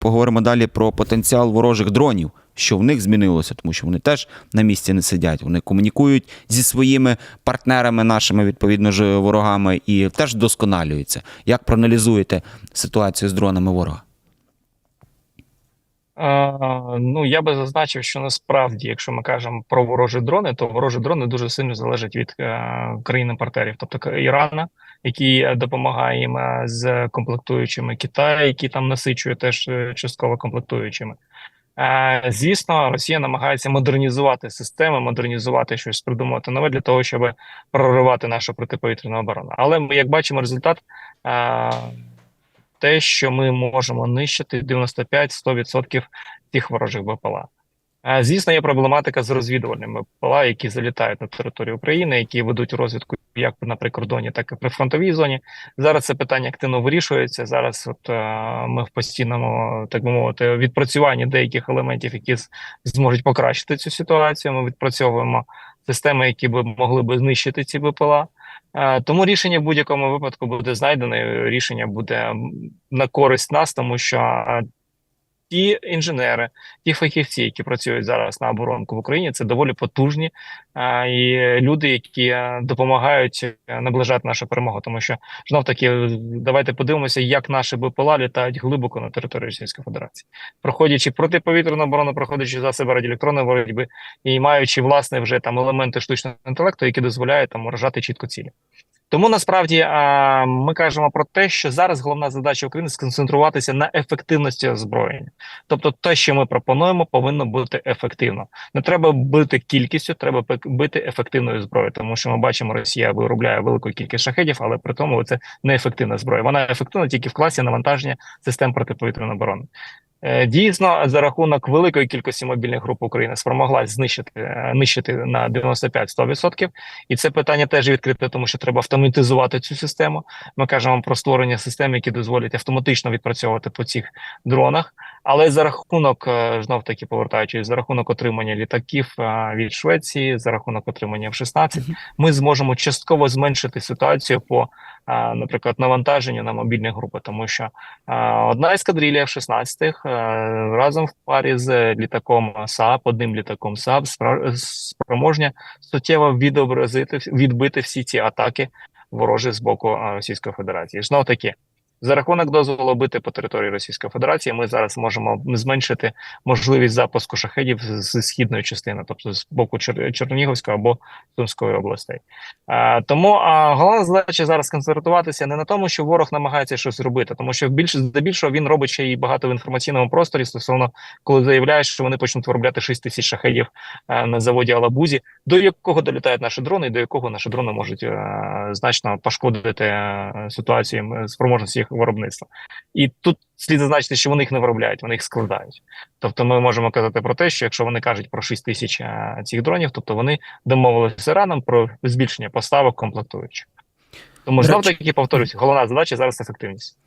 Поговоримо далі про потенціал ворожих дронів, що в них змінилося, тому що вони теж на місці не сидять. Вони комунікують зі своїми партнерами, нашими відповідно ж ворогами, і теж вдосконалюються. Як проаналізуєте ситуацію з дронами ворога? Ну, я би зазначив, що насправді, якщо ми кажемо про ворожі дрони, то ворожі дрони дуже сильно залежать від е, країн-партнерів, тобто Ірана, який е, допомагає їм е, з комплектуючими, Китай, який там насичує теж частково комплектуючими. Звісно, Росія намагається модернізувати системи, модернізувати щось, придумати нове для того, щоб проривати нашу протиповітряну оборону. Але ми, як бачимо, результат. Те, що ми можемо нищити 95-100% тих ворожих БПЛА. Звісно, є проблематика з розвідувальними БПЛА, які залітають на територію України, які ведуть розвідку як на прикордоні, так і при фронтовій зоні. Зараз це питання активно вирішується. Зараз, от е, ми в постійному, так би мовити, відпрацюванні деяких елементів, які зможуть покращити цю ситуацію. Ми відпрацьовуємо системи, які б могли би знищити ці БПЛА. Е, Тому рішення в будь-якому випадку буде знайдене. Рішення буде на користь нас, тому що е, ті інженери, ті фахівці, які працюють зараз на оборонку в Україні, це доволі потужні е, і люди, які допомагають е, наближати нашу перемогу. Тому що знов таки, давайте подивимося, як наші БПЛА літають глибоко на території Російської Федерації, проходячи протиповітряну оборону, проходячи засоби радіоелектронної боротьби і маючи власне вже там елементи штучного інтелекту, які дозволяють там вражати чітко цілі. Тому насправді ми кажемо про те, що зараз головна задача України сконцентруватися на ефективності озброєння. Тобто, те, що ми пропонуємо, повинно бути ефективно. Не треба бити кількістю, треба бити ефективною зброєю, тому що ми бачимо, Росія виробляє велику кількість шахедів, але при тому це неефективна зброя. Вона ефективна тільки в класі навантаження систем протиповітряної оборони. Е, Дійсно, за рахунок великої кількості мобільних груп України спромоглась знищити е, нищити на 95-100%. І це питання теж відкрите, тому що треба автоматизувати цю систему. Ми кажемо про створення систем, які дозволять автоматично відпрацьовувати по цих дронах. Але за рахунок е, знов таки повертаючись, за рахунок отримання літаків е, від Швеції, за рахунок отримання F-16, ми зможемо частково зменшити ситуацію по, е, наприклад, навантаженню на мобільні групи, тому що одна ескадрилля F-16 е, разом в парі з літаком САП, одним літаком САП, спроможня суттєво відобразити відбити всі ці атаки ворожі з боку Російської Федерації. Знов таки, за рахунок дозволу бити по території Російської Федерації, ми зараз можемо зменшити можливість запуску шахедів з східної частини, тобто з боку Чер- Чернігівської або Сумської областей. А, тому а, головна задача зараз концентруватися не на тому, що ворог намагається щось зробити, тому що більше здебільшого він робить ще й багато в інформаційному просторі стосовно, коли заявляє, що вони почнуть виробляти 6 тисяч шахедів е, на заводі Алабузі, до якого долітають наші дрони, і до якого наші дрони можуть е, значно пошкодити е, ситуацію е, спроможності їх виробництва. І тут слід зазначити, що вони їх не виробляють, вони їх складають. Тобто, ми можемо казати про те, що якщо вони кажуть про 6 тисяч е, цих дронів, тобто вони домовилися з Іраном про збільшення поставок комплектуючих. Тому знов таки повторюсь, головна задача зараз ефективність.